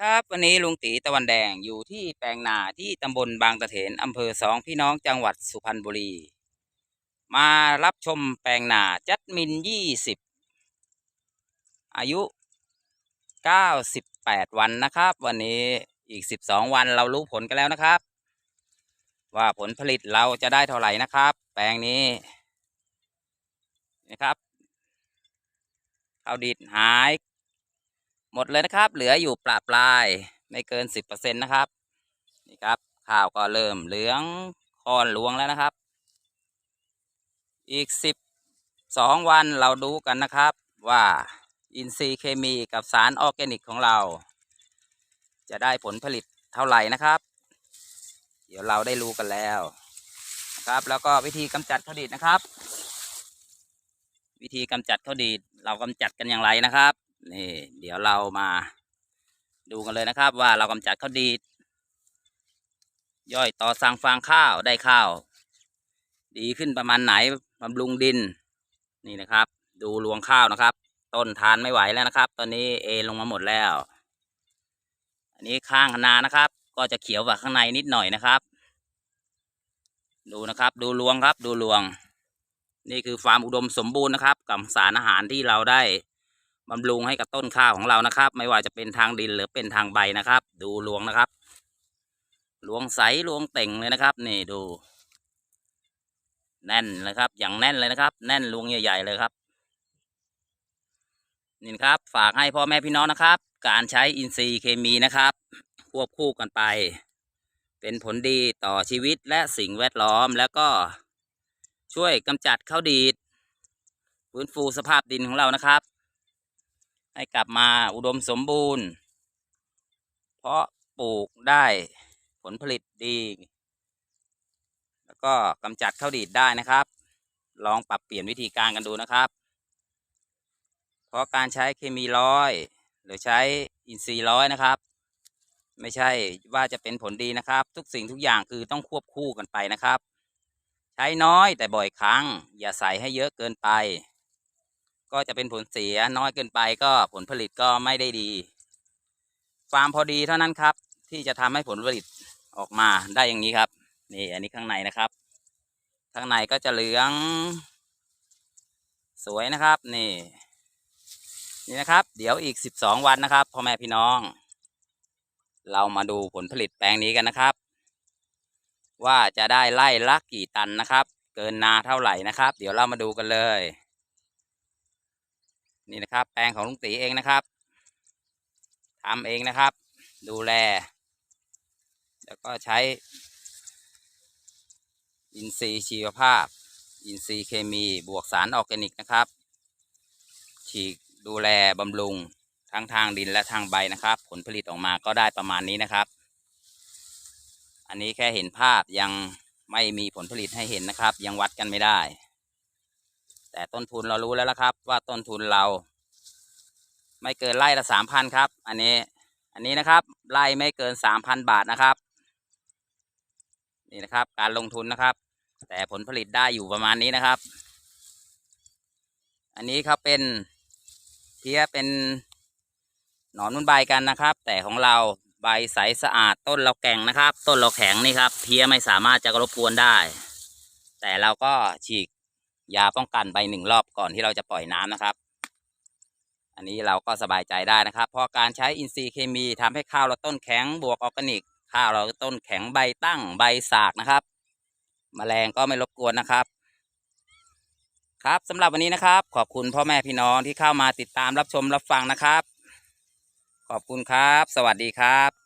ครับ วันนี้ลุงตีตะวันแดงอยู่ที่แปลงนาที่ตำบลบางตะเถนอำเภอสองพี่น้องจังหวัดสุพรรณบุรี มารับชมแปลงนาจัดมินยี่สิบอายุเก้าสิบแปดวันนะครับ วันนี้อีกสิบสองวันเรารู้ผลกันแล้วนะครับ ว่าผลผลิตเราจะได้เท่าไหร่นะครับ แปลงนี้นะครับข้าวดิดหาย หมดเลยนะครับ เหลืออยู่ปลาปลายไม่เกินสิบเปอร์เซ็นตนะครับ นี่ครับ ข้าวก็เริ่มเหลืองคอนหลวงแล้วนะครับ อีกสิบสองวันเราดูกันนะครับว่าอินทรีย์เคมีกับสารออร์แกนิกของเรา จะได้ผลผลิตเท่าไหร่นะครับ เดี๋ยวเราได้รู้กันแล้วนะครับ แล้วก็วิธีกำจัดข้าวดีดนะครับ วิธีกำจัดข้าวดีดเรากำจัดกันอย่างไรนะครับ นี่ เดี๋ยวเรามา ดูกันเลยนะครับ ว่าเรากำจัดข้าวดีดย่อยต่อสั่งฟางข้าวได้ข้าว ดีขึ้นประมาณไหนบำรุงดิน นี่นะครับ ดูรวงข้าวนะครับ ต้นทานไม่ไหวแล้วนะครับ ตอนนี้เอลงมาหมดแล้ว อันนี้ข้างนานะครับ ก็จะเขียวกว่าข้างในนิดหน่อยนะครับ ดูนะครับ ดูรวงครับ ดูรวงนี่คือความอุดมสมบูรณ์นะครับ กับสารอาหารที่เราได้ บำรุงให้กับต้นข้าวของเรานะครับ ไม่ว่าจะเป็นทางดินหรือเป็นทางใบนะครับ ดูรวงนะครับรวงใสรวงเต่งเลยนะครับ นี่ดู แน่นเลยครับ อย่างแน่นเลยนะครับ แน่นรวงใหญ่ๆเลยครับนี่ครับ ฝากให้พ่อแม่พี่น้องนะครับ การใช้อินทรีย์เคมีนะครับควบคู่กันไป เป็นผลดีต่อชีวิตและสิ่งแวดล้อมแล้วก็ช่วยกำจัดข้าวดีดฟื้นฟูสภาพดินของเรานะครับ ให้กลับมาอุดมสมบูรณ์ เพราะปลูกได้ผลผลิตดี แล้วก็กำจัดข้าวดีดได้นะครับ ลองปรับเปลี่ยนวิธีการกันดูนะครับ เพราะการใช้เคมีร้อย หรือใช้อินทรีย์ร้อยนะครับ ไม่ใช่ว่าจะเป็นผลดีนะครับ ทุกสิ่งทุกอย่างคือต้องควบคู่กันไปนะครับ ใช้น้อยแต่บ่อยครั้ง อย่าใส่ให้เยอะเกินไป ก็จะเป็นผลเสียน้อยเกินไปก็ผลผลิตก็ไม่ได้ดีฟาร์มพอดีเท่านั้นครับ ที่จะทำให้ผลผลิตออกมาได้อย่างนี้ครับ นี่อันนี้ข้างในนะครับ ข้างในก็จะเหลือง สวยนะครับ นี่ นี่นะครับ เดี๋ยวอีกสิบสองวันนะครับพ่อแม่พี่น้อง เรามาดูผลผลิตแปลงนี้กันนะครับ ว่าจะได้ไล่ละกี่ตันนะครับ เกินนาเท่าไหร่นะครับ เดี๋ยวเรามาดูกันเลย นี่นะครับแปลงของลุงตีเองนะครับทำเองนะครับ ดูแล แล้วก็ใช้ อินทรีย์ชีวภาพ อินทรีย์เคมีบวกสารออร์แกนิกนะครับ ฉีกดูแลบำรุงทั้งทางดินและทางใบนะครับ ผลผลิตออกมาก็ได้ประมาณนี้นะครับ อันนี้แค่เห็นภาพยังไม่มีผลผลิตให้เห็นนะครับ ยังวัดกันไม่ได้ แต่ต้นทุนเรารู้แล้วละครับ ว่าต้นทุนเรา ไม่เกินไร่ละสามพันครับ อันนี้ อันนี้นะครับ ไร่ไม่เกินสามพันบาทนะครับ นี่นะครับ การลงทุนนะครับ แต่ผลผลิตได้อยู่ประมาณนี้นะครับ อันนี้เขาเป็นเพี้ยเป็นหนอนมุนใบกันนะครับ แต่ของเราใบใสสะอาดต้นเราแก่งนะครับ ต้นเราแข็งนี่ครับ เพี้ยไม่สามารถจะรบกวนได้ แต่เราก็ฉีก ยาป้องกันไปหนึ่งรอบก่อนที่เราจะปล่อยน้ำนะครับ อันนี้เราก็สบายใจได้นะครับ เพราะการใช้อินทรีย์เคมีทำให้ข้าวเราต้นแข็งบวกออร์แกนิก ข้าวเราต้นแข็งใบตั้งใบสากนะครับแมลงก็ไม่รบกวนนะครับ ครับสำหรับวันนี้นะครับ ขอบคุณพ่อแม่พี่น้องที่เข้ามาติดตามรับชมรับฟังนะครับ ขอบคุณครับ สวัสดีครับ